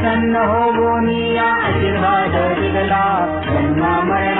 प्रसन्न हो वो निया आशीर्वाद दिला जन्मा मरण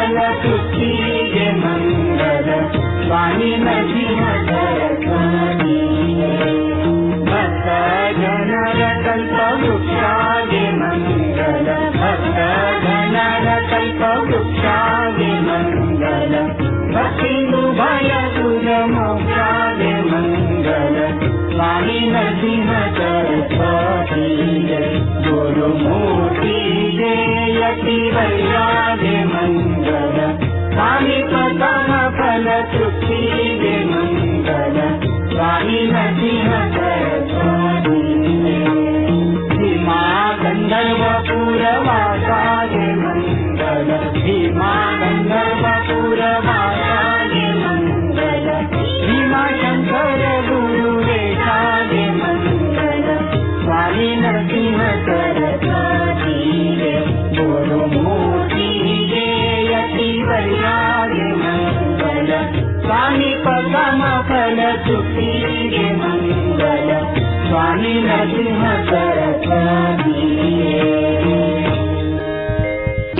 स्वामी नरसिंह सरस्वती भक्त जनर कल्प वृक्षादि मङ्गल भक्त जनर कल्प वृक्षादि मङ्गल भक्तिन्दु भय सुर मोक्षादि मङ्गल स्वामी नरसिंह सरस्वती जय गुरुमूर्ति जय यति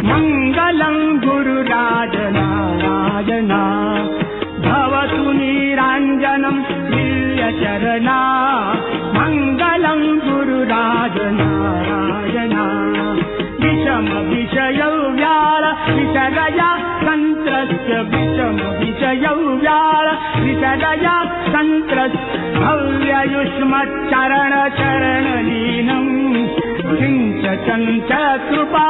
मङ्गलम् गुरुराजनारायणा भवतु निराञ्जनम् दिव्यचरणा मङ्गलम् गुरुराजनारायणा विषम विषयौ व्याळ विषगया सन्त्रस्य विषम विषयौ व्याळ विषगया सन्त्रस्य भव्ययुष्मच्चरण चरणलीनम् सिञ्चन् च कृपा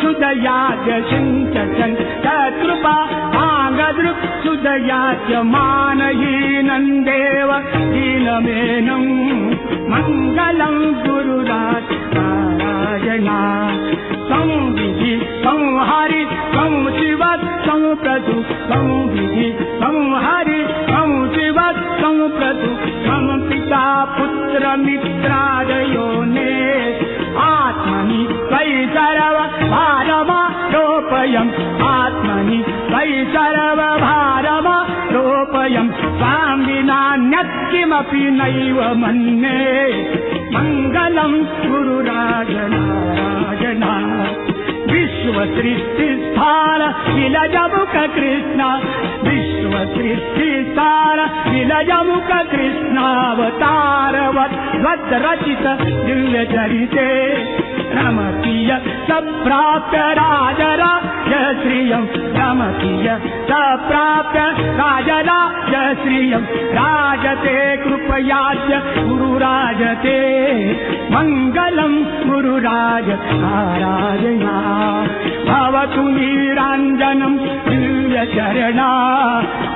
सुदयाच सिञ्चन् च कृपा पाङ्गदृक् सुदयाच मानहीनन्देव दीनमेनम् मङ्गलम् गुरुराज नारायणा संविधि संहारि सं शिव संप्रतु संविधि सं पिता पुत्र मित्रादयो ने आत्मनि त्वयि सर्व भारमारोपयम् आत्मनि सर्व भारमारोपयम् त्वां विनान्यत् किमपि नैव मन्ये। मङ्गलम् गुरुराजनारायणा विश्वसृष्टिस्थान विलजमुख कृष्ण। विश्वसृष्टिस्थान विलजमुख कृष्णावतारवत् वद्रचित दिव्यचरिते रमतीय सप्राप्य राजराज श्रियम् रमतीय सप्राप्य राजराज श्रियम् राजते कृपयास्य गुरुराजते। मङ्गलम् गुरुराज नारायणा। भवतु नीराञ्जनम् दिव्यचरणा।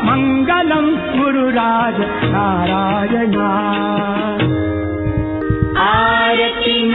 मङ्गलम् गुरुराज आरती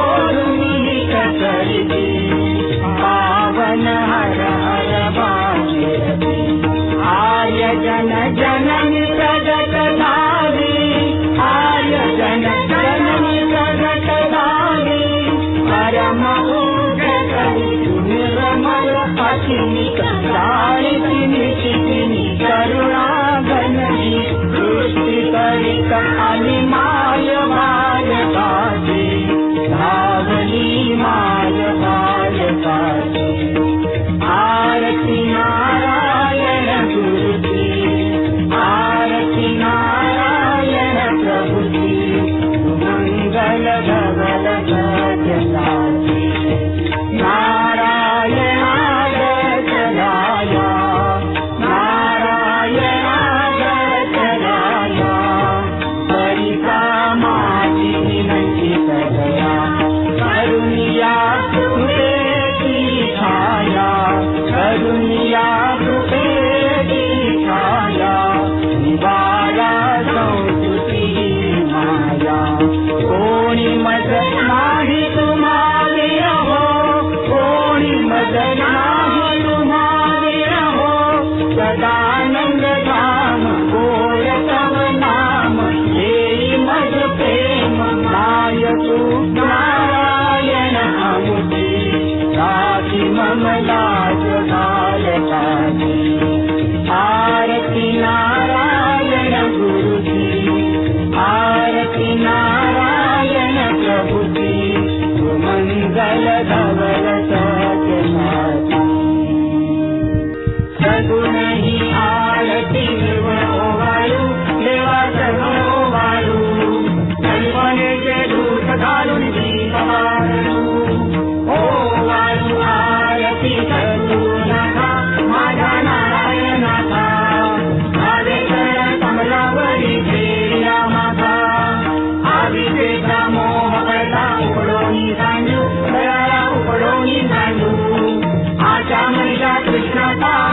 I need my. Ananda Krishna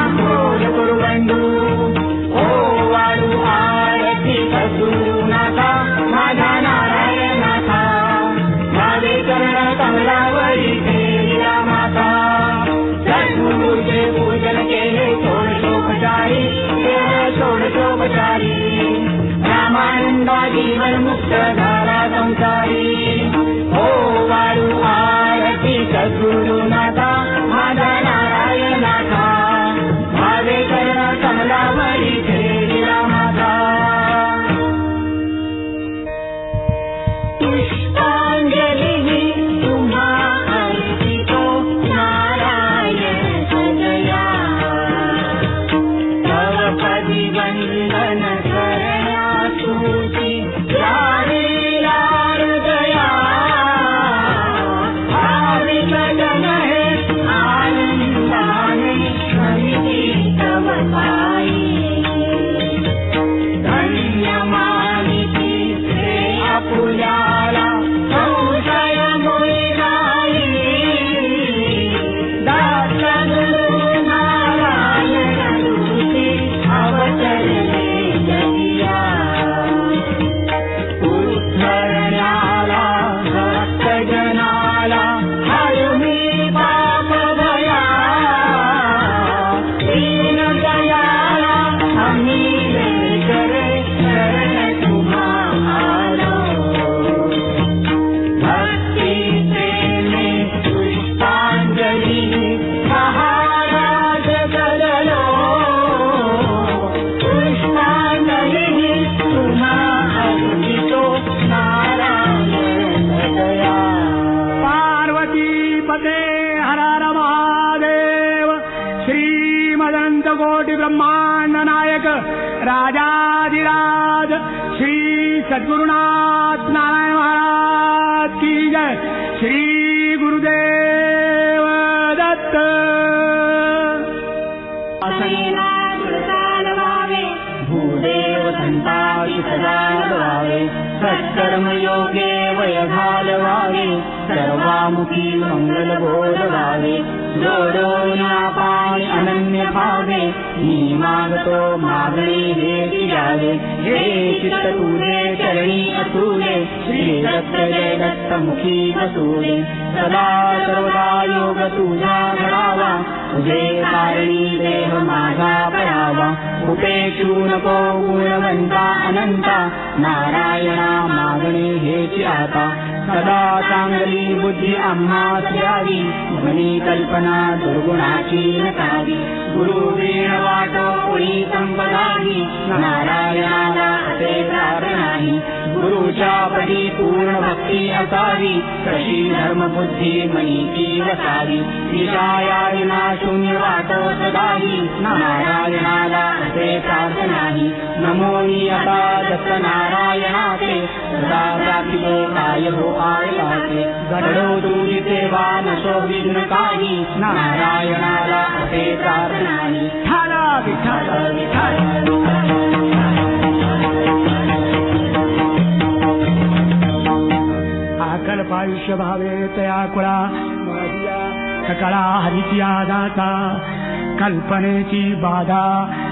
अनंत कोटि ब्रह्मांड नायक राजाधिराज श्री सद्गुरुनाथ नारायण महाराज की जय। श्री गुरुदेव दत्त। व्हावे भूदेव बोलवावे जोडो पाणी अनन्य भावे मी मागतो मागणे हे जावे हे चित्त तुझे चरणी जय दत्त मुखी बसुले सदा सर्वदा योग तुझा घडावा तुझे कारणी देह उपेक्षू नको गुणवंता अनंता नारायणा मागणे हेची आता सदा चांगली बुद्धी द्यावी म्हणी कल्पना दुर्गुणाची नसावी गुरु वीण वाटो संपदावी नारायणाला असे नाही गुरुच्या पदी पूर्ण भक्ती असावी कशी धर्म बुद्धी मनीची वसावी ईशायायना शून्य वाटो सदाही नारायणाला असे नाही नमो आता दत्त नारायणाचे सदा प्राप्तितो काय आयताके घडो दूजिते वामशो विघ्नकानि नारायणाला असे प्रार्थनानि। ठाला विठाल विठाल आयुष्य भावे तया कुळा सकळा आदाता कल्पने की बाधा।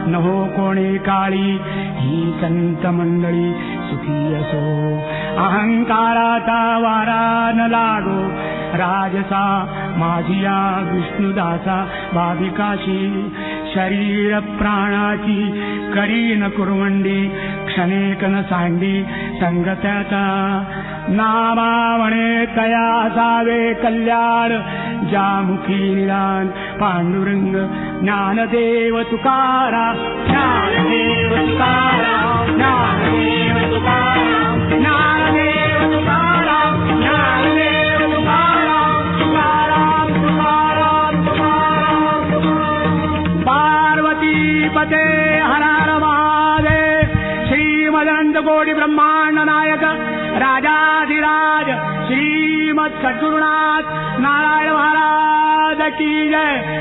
नहो कोणे काळी ही संत मंडळी सुखी असो अहंकाराचा वारा न लागो। राजसा माझिया विष्णुदासा भाविकाशी शरीर प्राणाची करी न कुरवंडी क्षणेक न सांडी संगत्याचा। नामावणे तया असावे कल्याण जामुखी निदान पांडुरंग ज्ञानदेव तुकारा ज्ञानदेव तुकारा महाराज की